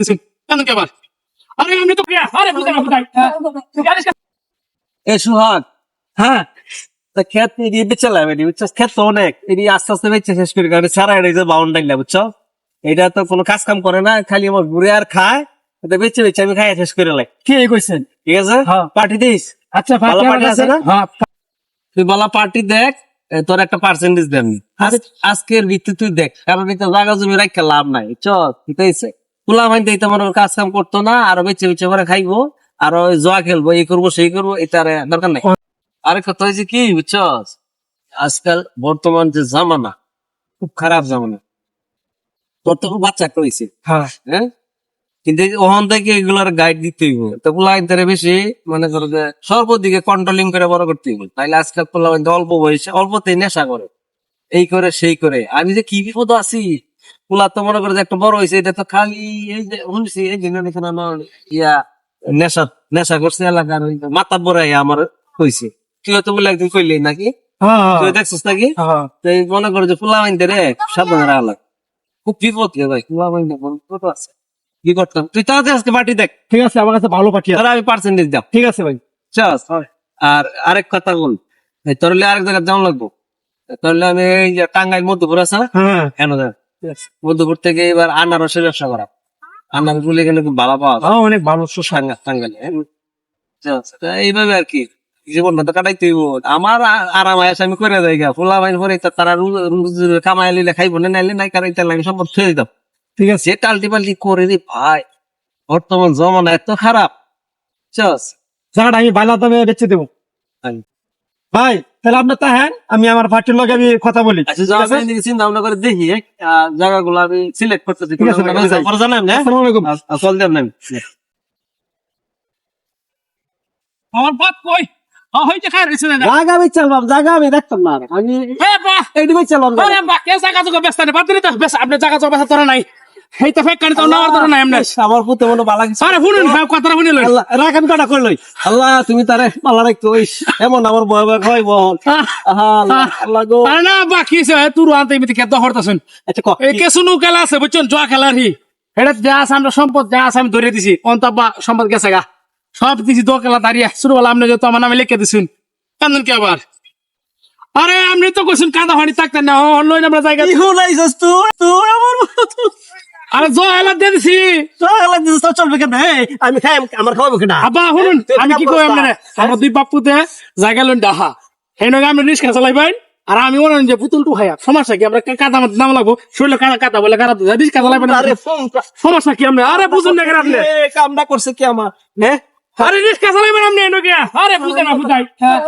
কেন কে আবার আরে আমি তো আরে বুঝতে না বুঝাই তুই জানিস কেন? এ সুহাগ হ্যাঁ? তা খেত এদিকে বেচে লাগবে বুঝছ খেত তো অনেক। এদিকে আস্তে আস্তে বেচে শেষ করে কারণ সারা এটা যে বাউন্ডারি না বুঝছ এটা তো কোনো কাজ কাম করে না খালি আমার ঘুরে আর খায়। এটা বেচে বেচে আমি খাই শেষ করে লাই কে কইছেন? ঠিক আছে? হ্যাঁ। Party this? আচ্ছা ভালো আছে না? হ্যাঁ। তুই বলা পার্টি দেখ তোর একটা পার্সেন্টেজ দেন আজকের ভিত্তি তুই দেখ। কারণ এটা জায়গা জমি রাখতে লাভ নাই চ ঠিক আছে? পোলা মাইন দিতে আমার কাজ কাম করতো না আরও বেচে বেচে করে খাইবো আর ওই জোয়া খেলব এই করব সেই করব এটা দরকার নাই। আরে কথা হয়েছে কি বুঝছস? আজকাল বর্তমান যে জামানা খুব খারাপ জামানা। তোর তো বাচ্চা একটা হয়েছে হ্যাঁ। হ্যাঁ? কিন্তু ওখান থেকে এগুলার গাইড দিতে হইব। তো পোলা ইন্টারে বেশি মনে করো যে সর্বদিকে কন্ট্রোলিং করে বড় করতে হইব। তাইলে আজকাল পোলা কিন্তু অল্প বয়সে অল্পতেই নেশা করে। এই করে সেই করে। আমি যে কি বিপদ আছি? পোলা তো মনে করে যে একটা বড় হয়েছে এটা তো খালি এই যে শুনছি এই জন্য এখানে আমার ইয়া নেশা নেশা করছে এলাকার মাথা বড়াই আমার হয়েছে তুই তো বলে একদিন কইলি নাকি? হ্যাঁ তুই দেখছিস নাকি? হ্যাঁ তো মনে করো যে পোলা মাইন্ডে রে সাবধানে রাখা খুব বিপদ রে ভাই পোলা মাইন্ডে বিপদ আছে। কি করতাম? তুই তাড়াতাড়ি আজকে পার্টি দেখ। ঠিক আছে আমার কাছে ভালো পাঠিয়ে তাহলে আমি পার্সেন্টেজ দাম ঠিক আছে ভাই। চাস? আর আরেক কথা বল এই তোর হলে আরেক জায়গায় যাওয়া লাগবো। তাহলে আমি এই যে টাঙ্গাইল মধ্যপুর আছে হ্যাঁ। কেন মধ্যপুর থেকে এবার আনারসের ব্যবসা করা। আনারস বলে এখানে খুব ভালো পাওয়া যায়। অনেক ভালো টাঙ্গা- টাঙ্গাইলে হ্যাঁ। চাস, তা এইভাবে আর কি। জীবনটা তো কাটাইতে হইব। আমার আরাম আয়াস আমি করে যাই গা। ফুলা বাইন করে তারা কামাই লিলে খাইব না নাইলে নাই কারণ এটা লাগে সম্পদ ছেড়ে দিতাম। ঠিক আছে। টাল্টি পাল্টি করে রে ভাই বর্তমান জমানা এত খারাপ। চাস জায়গাটা আমি বাইলা দামে বেচে দেবো। আমি- ভাই তাহলে আপনার তাহেন আমি আমার পার্টির লগে আমি কথা বলি। আচ্ছা চিন্তা ভাবনা করে দেখি জায়গা গুলো আমি সিলেক্ট করতেছি জানাম না আসসালামু আলাইকুম। চল দেব না আমার বাপ কই? জায়গা তো বেশ আপনি জায়গা জগা ব্যস্ত নাই এই তো ফেক কানি তো নেওয়ার দরকার নাই এমনি আমার পুতে মনে বালা আরে শুনুন কথাটা শুনে লই। আল্লাহ রাখ আমি কাটা করলই আল্লাহ তুমি তারে পাল্লা রাখতো ওই এমন আমার বয় বয় খাই বল আল্লাহ, আল্লাহ গো। আরে না বাহ কি তুরু আনতে ইমিতি খেতে হরতাছেন আচ্ছা ক এই খেলা আছে বুঝছেন? জয়া খেলার হি। এটা যা আছে আমরা সম্পদ যা আছে আমি ধরে দিছি। অন্তব্বা সম্পদ গেছে গা। সব দিছি দো খেলা দাঁড়িয়ে। শুরু হলো আপনি যেহেতু আমার নামে লিখে দিছেন। কেমন কি আবার? আরে আপনি তো কইছেন কাদা হাড়ি থাকতেন না আমরা জায়গা। তুই আমার আরে জয়া খেলা দিয়ে দিছি। আল্লাহ দিস তো চলবে কেন আমি খাই আমার খাওয়াবো কেনা? আব্বা শুনুন আমি কি কই আপনারে? আমার দুই বাপুতে জায়গা লইন ডাহা। হেন আমি রিস্কা চালাইবেন আর আমি মনে যে পুতুল টু হাইয়া সমস্যা কি? আমরা কাদা মাছ নাম লাগবো। শরীরে কাদা কাদা বলে কাদা রিস্কা চালাইবেন আরে ফোন সমস্যা কি আপনি? আরে বুঝুন না কেন আপনি? কামটা করছে কি আমার? হ্যাঁ আরে রিস্কা চালাইবেন আপনি এনো গিয়া আরে বুঝেন না বুঝাই হ্যাঁ।